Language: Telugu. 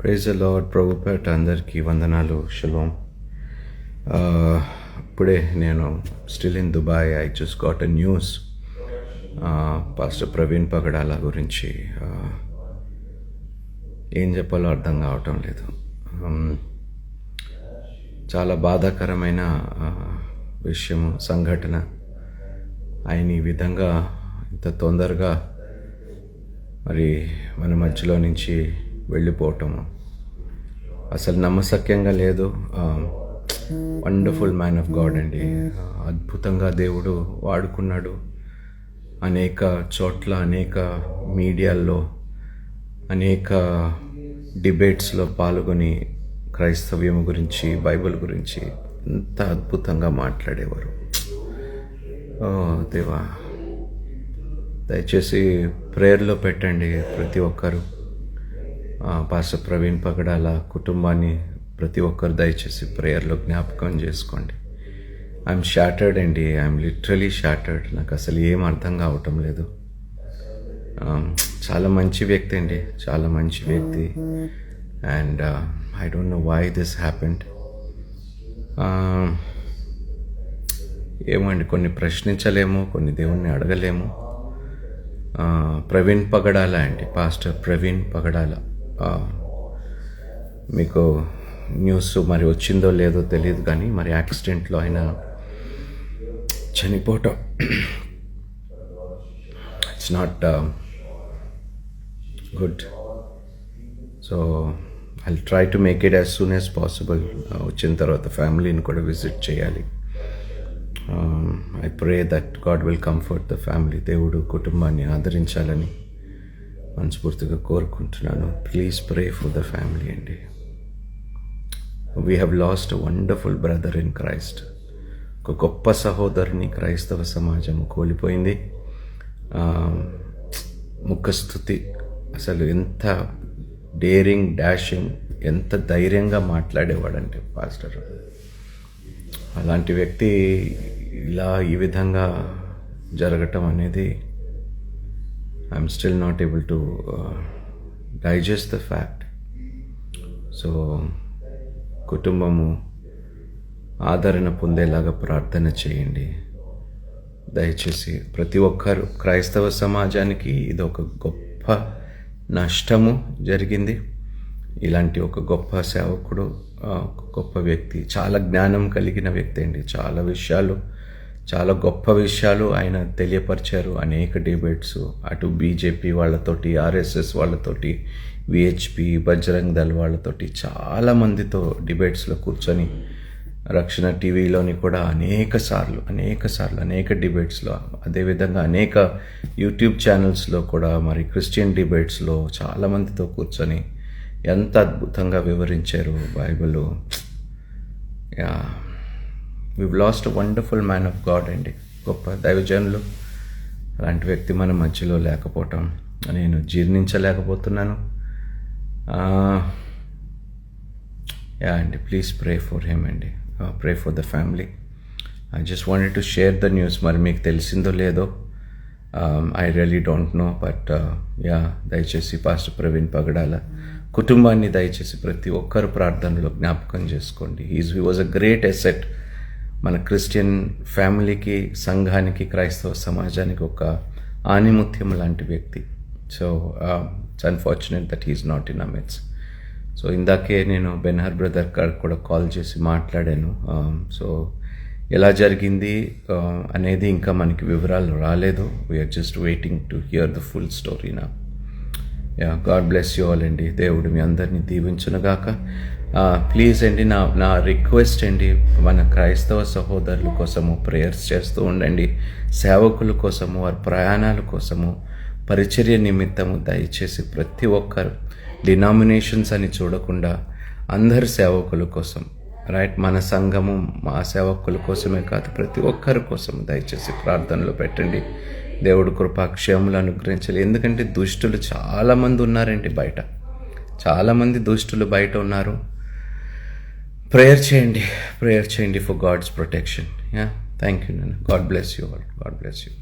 ప్రైజ్ లార్డ్ ప్రభుపేట అందరికీ వందనాలు శుభం ఇప్పుడే నేను still in Dubai I just got a news pastor Praveen Pagadala గురించి ఏం చెప్పాలో అర్థం కావటం లేదు. చాలా బాధాకరమైన విషయం విషయము సంఘటన. ఆయన ఈ విధంగా ఇంత తొందరగా మరి మన మధ్యలో నుంచి వెళ్ళిపోవటము. అసలు నమ్మసక్యంగా లేదు. వండర్ఫుల్ మ్యాన్ ఆఫ్ గాడ్ అండి. అద్భుతంగా దేవుడు వాడుకున్నాడు. అనేక చోట్ల అనేక మీడియాల్లో అనేక డిబేట్స్లో పాల్గొని క్రైస్తవ్యం గురించి బైబిల్ గురించి ఎంత అద్భుతంగా మాట్లాడేవారు. ఓ దేవా దయచేసి ప్రేయర్లో పెట్టండి ప్రతి ఒక్కరు. పాస్టర్ ప్రవీణ్ పగడాల కుటుంబాన్ని ప్రతి ఒక్కరు దయచేసి ప్రేయర్లో జ్ఞాపకం చేసుకోండి. ఐఎమ్ షాటర్డ్ అండి ఐఎమ్ లిటరలీ షాటర్డ్ నాకు అసలు ఏం అర్థం కావటం లేదు. Um, చాలా మంచి వ్యక్తి అండి. చాలా మంచి వ్యక్తి. And I don't know why this happened ఏమండి కొన్ని ప్రశ్నించలేము కొన్ని దేవుణ్ణి అడగలేము. Uh, ప్రవీణ్ పగడాల అండి. పాస్టర్ ప్రవీణ్ పగడాల మీకు న్యూస్ మరి వచ్చిందో లేదో తెలియదు కానీ మరి యాక్సిడెంట్లో ఆయన చనిపోవటం. It's not good so I try to make it as soon as possible వచ్చిన తర్వాత ఫ్యామిలీని కూడా విజిట్ చేయాలి. I pray that God will comfort the family దేవుడు కుటుంబాన్ని ఆదరించాలని. మనస్ఫూర్తిగా కోరుకుంటున్నాను. Please pray for the family అండి. We have lost wonderful brother in Christ ఒక గొప్ప సహోదరుని క్రైస్తవ సమాజం కోల్పోయింది. ముఖస్థుతి అసలు ఎంత డేరింగ్ డాషింగ్ ఎంత ధైర్యంగా మాట్లాడేవాడంటే పాస్టర్. అలాంటి వ్యక్తి ఇలా ఈ విధంగా జరగటం అనేది I'm still not able to digest the fact so కుటుంబము ఆదరణ పొందేలాగా ప్రార్థన చేయండి. దయచేసి ప్రతి ఒక్కరు క్రైస్తవ సమాజానికి ఇది ఒక గొప్ప నష్టము జరిగింది. ఇలాంటి ఒక గొప్ప సేవకుడు ఒక గొప్ప వ్యక్తి చాలా జ్ఞానం కలిగిన వ్యక్తి అండి. చాలా విషయాలు చాలా గొప్ప విషయాలు ఆయన తెలియపరిచారు. అనేక డిబేట్స్ అటు బీజేపీ వాళ్ళతోటి ఆర్ఎస్ఎస్ వాళ్ళతోటి విహెచ్పి బజరంగ్ దళ్ వాళ్ళతోటి చాలా మందితో డిబేట్స్లో కూర్చొని రక్షణ టీవీలోని కూడా అనేక సార్లు అనేక సార్లు అనేక డిబేట్స్లో అదేవిధంగా అనేక యూట్యూబ్ ఛానల్స్లో కూడా మరి క్రిస్టియన్ డిబేట్స్లో చాలామందితో కూర్చొని ఎంత అద్భుతంగా వివరించారు Bible. Yeah. We lost wonderful man of God అండి గొప్ప దైవజనులు. అలాంటి వ్యక్తి మన మధ్యలో లేకపోవటం నేను జీర్ణించలేకపోతున్నాను. యా అండి ప్లీజ్ ప్రే ఫర్ హిమ్ అండి pray for the family I just wanted to share the news మరి మీకు తెలిసిందో లేదో I really don't know but yeah దయచేసి పాస్టర్ ప్రవీణ్ పగడాల కుటుంబాన్ని దయచేసి ప్రతి ఒక్కరు ప్రార్థనలో జ్ఞాపకం చేసుకోండి. Is he was a great asset మన క్రిస్టియన్ ఫ్యామిలీకి సంఘానికి క్రైస్తవ సమాజానికి ఒక ఆనిముత్యం లాంటి వ్యక్తి. So it's unfortunate that is not in amidst so ఇందాకే నేను బెన్హర్ బ్రదర్ గారు కూడా కాల్ చేసి మాట్లాడాను. Um, సో ఎలా జరిగింది uh, అనేది ఇంకా మనకి వివరాలు రాలేదు. We're just waiting to hear the full story నా yeah God bless you all అండి. దేవుడు మీ అందరినీ దీవించునుగాక. ప్లీజ్ అండి నా నా రిక్వెస్ట్ అండి మన క్రైస్తవ సహోదరుల కోసము ప్రేయర్స్ చేస్తూ ఉండండి. సేవకుల కోసము వారి ప్రయాణాల కోసము పరిచర్య నిమిత్తము దయచేసి ప్రతి ఒక్కరు డినామినేషన్స్ అని చూడకుండా అందరి సేవకుల కోసం రైట్ మన సంఘము మా సేవకుల కోసమే కాదు ప్రతి ఒక్కరి కోసం దయచేసి ప్రార్థనలు పెట్టండి. దేవుడు కృపాక్షేములు అనుగ్రహించాలి ఎందుకంటే దుష్టులు చాలామంది ఉన్నారండి బయట? చాలామంది దుష్టులు బయట ఉన్నారు. ప్రేయర్ చేయండి ప్రేయర్ చేయండి for God's protection yeah thank you నేను God bless you all God bless you